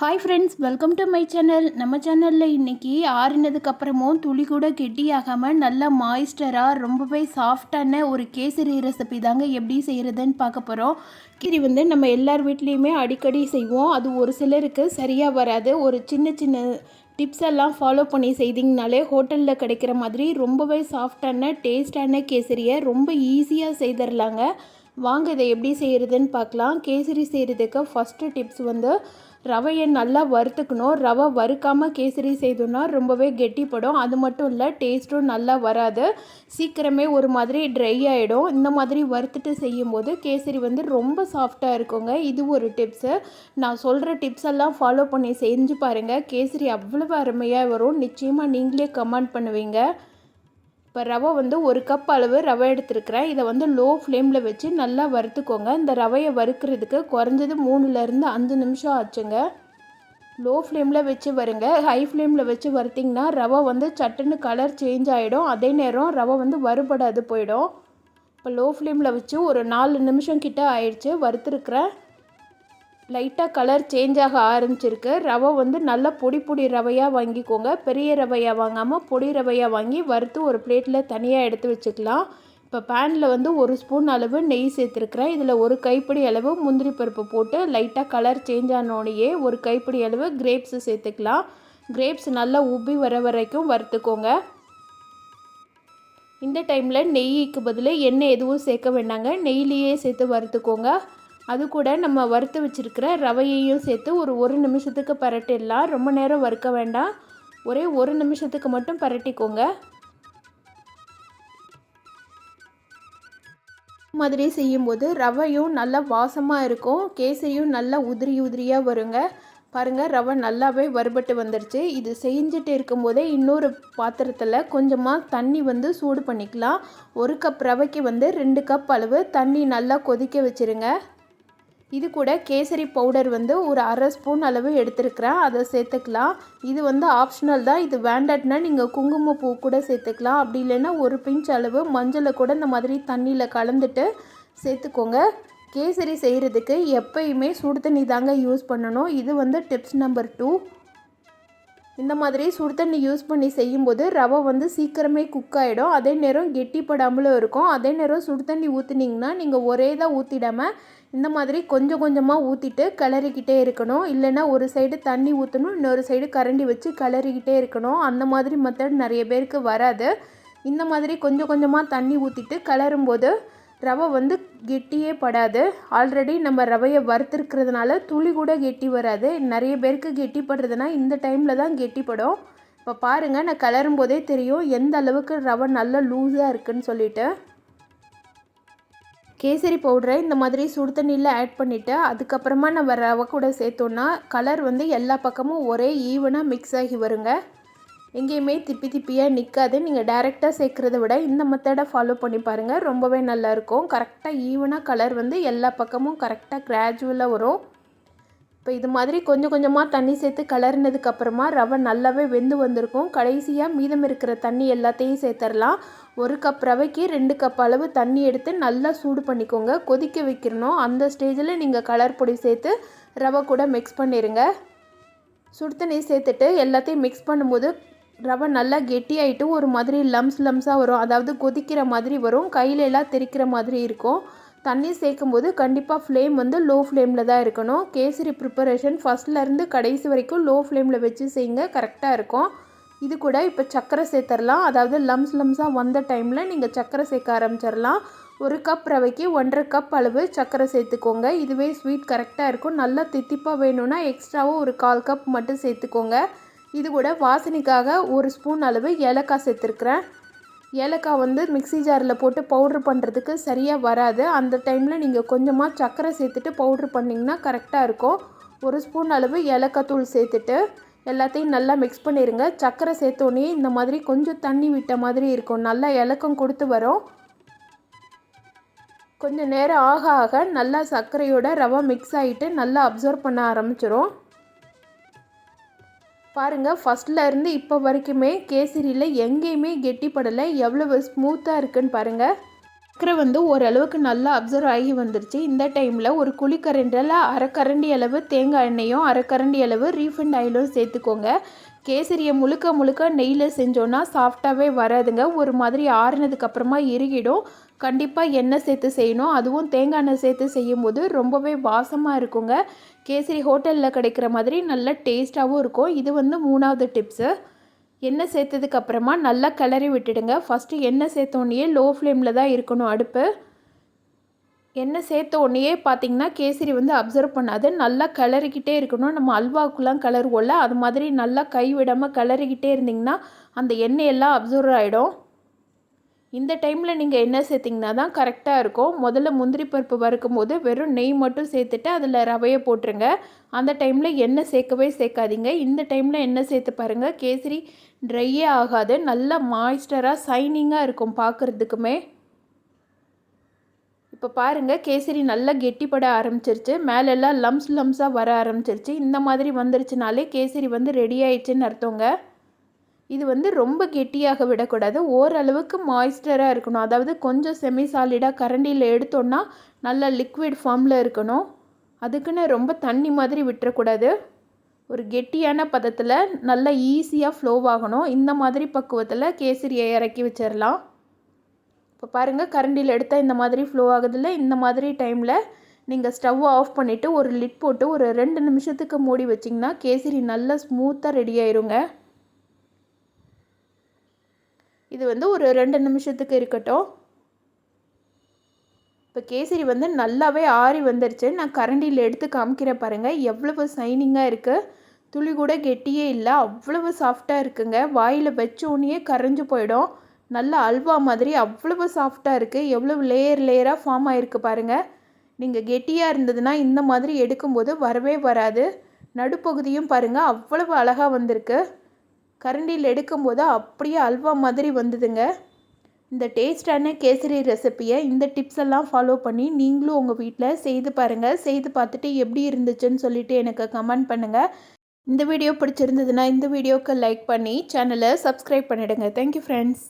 Hi friends welcome to my channel நம்ம சேனலில் இன்றைக்கி ஆறினதுக்கப்புறமும் துளி கூட கெட்டியாகாமல் நல்லா மாய்ஸ்டராக ரொம்பவே சாஃப்டான ஒரு கேசரி ரெசிபி தாங்க எப்படி செய்கிறதுன்னு பார்க்க போகிறோம் கீரி வந்து நம்ம எல்லார் வீட்லேயுமே அடிக்கடி செய்வோம். அது ஒரு சிலருக்கு சரியாக வராது. ஒரு சின்ன சின்ன டிப்ஸ் எல்லாம் ஃபாலோ பண்ணி செய்திங்கனாலே ஹோட்டலில் கிடைக்கிற மாதிரி ரொம்பவே சாஃப்டான டேஸ்டான கேசரியை ரொம்ப ஈஸியாக செய்திடலாங்க வாங்க இதை எப்படி செய்கிறதுன்னு பார்க்கலாம். கேசரி செய்கிறதுக்கு ஃபஸ்ட்டு டிப்ஸ் வந்து ரவையை நல்லா வறுத்துக்கணும். ரவை வறுக்காமல் கேசரி செய்தோன்னா ரொம்பவே கெட்டிப்படும். அது மட்டும் இல்லை டேஸ்ட்டும் நல்லா வராது. சீக்கிரமே ஒரு மாதிரி ட்ரை ஆகிடும் இந்த மாதிரி வறுத்துட்டு செய்யும்போது கேசரி வந்து ரொம்ப சாஃப்டாக இருக்குங்க. இது ஒரு டிப்ஸு நான் சொல்கிற டிப்ஸ் எல்லாம் ஃபாலோ பண்ணி செஞ்சு பாருங்கள் கேசரி அவ்வளவு அருமையாக வரும். நிச்சயமாக நீங்களே கமெண்ட் பண்ணுவீங்க. இப்போ ரவை வந்து ஒரு கப் அளவு ரவை எடுத்துருக்கிறேன். இதை வந்து லோ ஃப்ளேமில் வச்சு நல்லா வறுத்துக்கோங்க. இந்த ரவையை வறுக்கிறதுக்கு குறைஞ்சது மூணுலேருந்து அஞ்சு நிமிஷம் ஆச்சுங்க. லோ ஃப்ளேமில் வச்சு வருங்க. ஹை ஃப்ளேமில் வச்சு வறுத்திங்கன்னா ரவை வந்து சட்டுன்னு கலர் சேஞ்ச் ஆகிடும் அதே நேரம் ரவை வந்து வறுபடாது போயிடும். இப்போ லோ ஃப்ளேமில் வச்சு ஒரு நாலு நிமிஷம் கிட்ட ஆயிடுச்சு. வறுத்துருக்குறேன். லைட்டாக கலர் சேஞ்ச் ஆக ஆரம்பிச்சிருக்கு. ரவை வந்து நல்லா பொடி பொடி ரவையாக வாங்கிக்கோங்க. பெரிய ரவையாக வாங்காமல் பொடி ரவையாக வாங்கி வறுத்து ஒரு பிளேட்டில் தனியாக எடுத்து வச்சுக்கலாம். இப்போ பேனில் வந்து ஒரு ஸ்பூன் அளவு நெய் சேர்த்துருக்குறேன். இதில் ஒரு கைப்பிடி அளவு முந்திரி பருப்பு போட்டு லைட்டாக கலர் சேஞ்ச் ஆனோடையே ஒரு கைப்பிடி அளவு கிரேப்ஸு சேர்த்துக்கலாம். கிரேப்ஸ் நல்லா உப்பி வர வரைக்கும் வறுத்துக்கோங்க. இந்த டைமில் நெய்க்கு பதில் எண்ணெய் எதுவும் சேர்க்க வேண்டாங்க. நெய்லேயே சேர்த்து வறுத்துக்கோங்க. அது கூட நம்ம வறுத்து வச்சுருக்கிற ரவையையும் சேர்த்து ஒரு ஒரு நிமிஷத்துக்கு பரட்டிடலாம். ரொம்ப நேரம் வறுக்க வேண்டாம். ஒரே ஒரு நிமிஷத்துக்கு மட்டும் பரட்டிக்கோங்க. மாதிரி செய்யும்போது ரவையும் நல்லா வாசமாக இருக்கும். கேசரியும் நல்லா உதிரி உதிரியாக வருங்க. பாருங்கள் ரவை நல்லாவே வறுபட்டு வந்துடுச்சு இது செஞ்சுட்டு இருக்கும்போதே இன்னொரு பாத்திரத்தில் கொஞ்சமாக தண்ணி வந்து சூடு பண்ணிக்கலாம். ஒரு கப் ரவைக்கு வந்து ரெண்டு கப் அளவு தண்ணி நல்லா கொதிக்க வச்சுருங்க. இது கூட கேசரி பவுடர் வந்து ஒரு அரை ஸ்பூன் அளவு எடுத்துருக்கிறேன். அதை சேர்த்துக்கலாம். இது வந்து ஆப்ஷனல் தான். இது வேண்டாட்னா நீங்கள் குங்குமப்பூ கூட சேர்த்துக்கலாம். அப்படி இல்லைன்னா ஒரு பிஞ்ச் அளவு மஞ்சளை கூட இந்த மாதிரி தண்ணியில் கலந்துட்டு சேர்த்துக்கோங்க. கேசரி செய்கிறதுக்கு எப்பயுமே சுடு தண்ணி தாங்க யூஸ் பண்ணணும். இது வந்து டிப்ஸ் நம்பர் டூ இந்த மாதிரி சுடு தண்ணி யூஸ் பண்ணி செய்யும்போது ரவை வந்து சீக்கிரமே குக் ஆகிடும் அதே நேரம் கெட்டிப்படாமலும் இருக்கும். அதே நேரம் சுடு தண்ணி ஊற்றுனீங்கன்னா நீங்கள் ஒரே தான் ஊற்றிடாமல் இந்த மாதிரி கொஞ்சம் கொஞ்சமாக ஊற்றிட்டு கிளறிக்கிட்டே இருக்கணும். இல்லைன்னா ஒரு சைடு தண்ணி ஊற்றணும் இன்னொரு சைடு கரண்டி வச்சு கிளறிக்கிட்டே இருக்கணும். அந்த மாதிரி மெத்தட் நிறைய பேருக்கு வராது. இந்த மாதிரி கொஞ்சம் கொஞ்சமாக தண்ணி ஊற்றிட்டு கிளறும்போது ரவை வந்து கெட்டியே படாது. ஆல்ரெடி நம்ம ரவையை வறுத்துருக்கிறதுனால துளி கூட கெட்டி வராது. நிறைய பேருக்கு கெட்டி படுறதுனா இந்த டைமில் தான் கெட்டிப்படும். இப்போ பாருங்கள் நான் கிளறும் போதே தெரியும் எந்த அளவுக்கு ரவை நல்லா லூஸாக இருக்குதுன்னு சொல்லிட்டு. கேசரி பவுடரை இந்த மாதிரி சுடு தண்ணியில் ஆட் பண்ணிவிட்டு அதுக்கப்புறமா நம்ம ரவை கூட சேர்த்தோன்னா கலர் வந்து எல்லா பக்கமும் ஒரே ஈவனாக மிக்ஸ் ஆகி வருங்க. எங்கேயுமே திப்பி திப்பியாக நிற்காது நீங்கள் டேரெக்டாக சேர்க்குறத விட இந்த மெத்தடை ஃபாலோ பண்ணி பாருங்கள் ரொம்பவே நல்லாயிருக்கும். கரெக்டாக ஈவனாக கலர் வந்து எல்லா பக்கமும் கரெக்டாக கிராஜுவலாக வரும். இப்போ இது மாதிரி கொஞ்சம் கொஞ்சமாக தண்ணி சேர்த்து கலர்னதுக்கப்புறமா ரவை நல்லாவே வெந்து வந்திருக்கும். கடைசியாக மீதம் இருக்கிற தண்ணி எல்லாத்தையும் சேர்த்துடலாம் ஒரு கப் ரவைக்கு ரெண்டு கப் அளவு தண்ணி எடுத்து நல்லா சூடு பண்ணிக்கோங்க. கொதிக்க வைக்கிறணும் அந்த ஸ்டேஜில் நீங்கள் கலர் பொடி சேர்த்து ரவை கூட மிக்ஸ் பண்ணிடுங்க சுடு தண்ணி சேர்த்துட்டு எல்லாத்தையும் மிக்ஸ் பண்ணும்போது ரவை நல்லா கெட்டியாயிட்டு ஒரு மாதிரி லம்ஸ் லம்ஸாக வரும். அதாவது கொதிக்கிற மாதிரி வரும். கையில எல்லாம் தெரிக்கிற மாதிரி இருக்கும். தண்ணி சேர்க்கும் போது கண்டிப்பாக ஃப்ளேம் வந்து லோ ஃப்ளேமில் தான் இருக்கணும். கேசரி ப்ரிப்பரேஷன் ஃபஸ்ட்லேருந்து கடைசி வரைக்கும் லோ ஃப்ளேமில் வச்சு செய்யுங்க. கரெக்டாக இருக்கும். இது கூட இப்போ சர்க்கரை சேர்த்துடலாம் அதாவது லம்ஸ் லம்ஸாக வந்த டைமில் நீங்கள் சர்க்கரை சேர்க்க ஆரம்பிச்சிடலாம் ஒரு கப் ரவைக்கு ஒன்றரை கப் அளவு சர்க்கரை சேர்த்துக்கோங்க. இதுவே ஸ்வீட் கரெக்டாக இருக்கும். நல்லா தித்திப்பாக வேணும்னா எக்ஸ்ட்ராவும் ஒரு கால் கப் மட்டும் சேர்த்துக்கோங்க. இது கூட வாசனைக்காக ஒரு ஸ்பூன் அளவு ஏலக்காய் சேர்த்துருக்குறேன். ஏலக்காய் வந்து மிக்சி ஜாரில் போட்டு பவுட்ரு பண்ணுறதுக்கு சரியாக வராது. அந்த டைமில் நீங்கள் கொஞ்சமாக சர்க்கரை சேர்த்துட்டு பவுட்ரு பண்ணிங்கன்னா கரெக்டாக இருக்கும். ஒரு ஸ்பூன் அளவு ஏலக்காய் தூள் சேர்த்துட்டு எல்லாத்தையும் நல்லா மிக்ஸ் பண்ணிடுங்க சர்க்கரை சேர்த்தோன்னே இந்த மாதிரி கொஞ்சம் தண்ணி விட்ட மாதிரி இருக்கும். நல்லா இலக்கம் கொடுத்து வரும். கொஞ்சம் நேரம் ஆக ஆக நல்லா சர்க்கரையோட ரவை மிக்ஸ் ஆகிட்டு நல்லா அப்சர்வ் பண்ண ஆரம்பிச்சிரும். பாருங்கள் ஃபஸ்ட்டில் இருந்து இப்போ வரைக்குமே கேசரியில் எங்கேயுமே கெட்டிப்படலை. எவ்வளவு ஸ்மூத்தாக இருக்குன்னு பாருங்கள் சர்க்கரை வந்து ஓரளவுக்கு நல்லா அப்சர்வ் ஆகி வந்துருச்சு. இந்த டைமில் ஒரு குழிக்கரண்டில் அரைக்கரண்டி அளவு தேங்காய் எண்ணெயும் அரைக்கரண்டி அளவு ரீஃபண்ட் ஆயிலும் சேர்த்துக்கோங்க. கேசரியை முழுக்க முழுக்க நெய்யில் செஞ்சோன்னா சாஃப்டாகவே வராதுங்க. ஒரு மாதிரி ஆறுனதுக்கப்புறமா இறுகிடும். கண்டிப்பாக எண்ணெய் சேர்த்து செய்யணும். அதுவும் தேங்காய் எண்ணெய் சேர்த்து செய்யும்போது ரொம்பவே வாசமாக இருக்குங்க. கேசரி ஹோட்டலில் கிடைக்கிற மாதிரி நல்ல டேஸ்ட்டாகவும் இருக்கும். இது வந்து மூணாவது டிப்ஸு. எண்ணெய் சேர்த்ததுக்கு அப்புறமா நல்லா கிளறி விட்டுடுங்க. ஃபஸ்ட்டு எண்ணெய் சேர்த்தோடனே லோ ஃப்ளேமில் தான் இருக்கணும் அடுப்பு. எண்ணெய் சேர்த்த உடனேயே பார்த்தீங்கன்னா கேசரி வந்து அப்சர்வ் பண்ணாது. நல்லா கிளறிக்கிட்டே இருக்கணும். நம்ம அல்வாவுக்குலாம் கிளறுவோம்ல அது மாதிரி நல்லா கை விடாமல் கிளறிக்கிட்டே இருந்திங்கன்னா அந்த எண்ணெயெல்லாம் அப்சர்வ் ஆகிடும் இந்த டைமில் நீங்கள் என்ன சேர்த்திங்கன்னா தான் கரெக்டாக இருக்கும். முதல்ல முந்திரி பருப்பு வறுக்கும் போது வெறும் நெய் மட்டும் சேர்த்துட்டு அதில் ரவையை போட்டுருங்க. அந்த டைமில் எண்ணெய் சேர்க்கவே சேர்க்காதீங்க. இந்த டைமில் எண்ணெய் சேர்த்து பாருங்கள் கேசரி ட்ரையே ஆகாது. நல்லா மாய்ஸ்டராக சைனிங்காக இருக்கும் பார்க்குறதுக்குமே இப்போ பாருங்கள் கேசரி நல்லா கெட்டிப்பட ஆரம்பிச்சிருச்சு. மேலெல்லாம் லம்ஸ் லம்ஸாக வர ஆரம்பிச்சிருச்சு. இந்த மாதிரி வந்துருச்சுனாலே கேசரி வந்து ரெடி ஆயிடுச்சுன்னு அர்த்தங்க. இது வந்து ரொம்ப கெட்டியாக விடக்கூடாது. ஓரளவுக்கு மாய்ஸ்டராக இருக்கணும். அதாவது கொஞ்சம் செமி சாலிடாக கரண்டியில் எடுத்தோன்னா நல்லா லிக்விட் ஃபார்மில் இருக்கணும். அதுக்குன்னு ரொம்ப தண்ணி மாதிரி விட்டுறக்கூடாது. ஒரு கெட்டியான பதத்தில் நல்லா ஈஸியாக ஃப்ளோ ஆகணும். இந்த மாதிரி பக்குவத்தில் கேசரியை இறக்கி வச்சிடலாம் இப்போ பாருங்கள் கரண்டியில் எடுத்தால் இந்த மாதிரி ஃப்ளோ ஆகுதில்ல. இந்த மாதிரி டைமில் நீங்கள் ஸ்டவ் ஆஃப் பண்ணிவிட்டு ஒரு லிட் போட்டு ஒரு ரெண்டு நிமிஷத்துக்கு மூடி வச்சிங்கன்னா கேசரி நல்லா ஸ்மூத்தாக ரெடி ஆயிருங்க. இது வந்து ஒரு ரெண்டு நிமிஷத்துக்கு இருக்கட்டும். இப்போ கேசரி வந்து நல்லாவே ஆறி வந்துருச்சு. நான் கரண்டியில் எடுத்து காமிக்கிறேன் பாருங்கள் எவ்வளவு சைனிங்காக இருக்குது துளி கூட கெட்டியே இல்லை. அவ்வளவு சாஃப்டாக இருக்குங்க. வாயில் வச்சோடனே கரைஞ்சு போயிடும். நல்ல அல்வா மாதிரி அவ்வளவு சாஃப்டாக இருக்குது எவ்வளவு லேயர் லேயராக ஃபார்ம் ஆகிருக்கு பாருங்கள் நீங்கள் கெட்டியாக இருந்ததுன்னா இந்த மாதிரி எடுக்கும்போது வரவே வராது. நடுப்பகுதியும் பாருங்கள் அவ்வளவு அழகாக வந்திருக்கு. கரண்டியில் எடுக்கும்போது அப்படியே அல்வா மாதிரி வந்ததுங்க. இந்த டேஸ்டான கேசரி ரெசிப்பியை இந்த டிப்ஸ் எல்லாம் ஃபாலோ பண்ணி நீங்களும் உங்கள் வீட்டில் செய்து பாருங்கள் செய்து பார்த்துட்டு எப்படி இருந்துச்சுன்னு சொல்லிட்டு எனக்கு கமெண்ட் பண்ணுங்கள் இந்த வீடியோ பிடிச்சிருந்ததுன்னா இந்த வீடியோவுக்கு லைக் பண்ணி சேனலை சப்ஸ்கிரைப் பண்ணிவிடுங்க தேங்க்யூ ஃப்ரெண்ட்ஸ்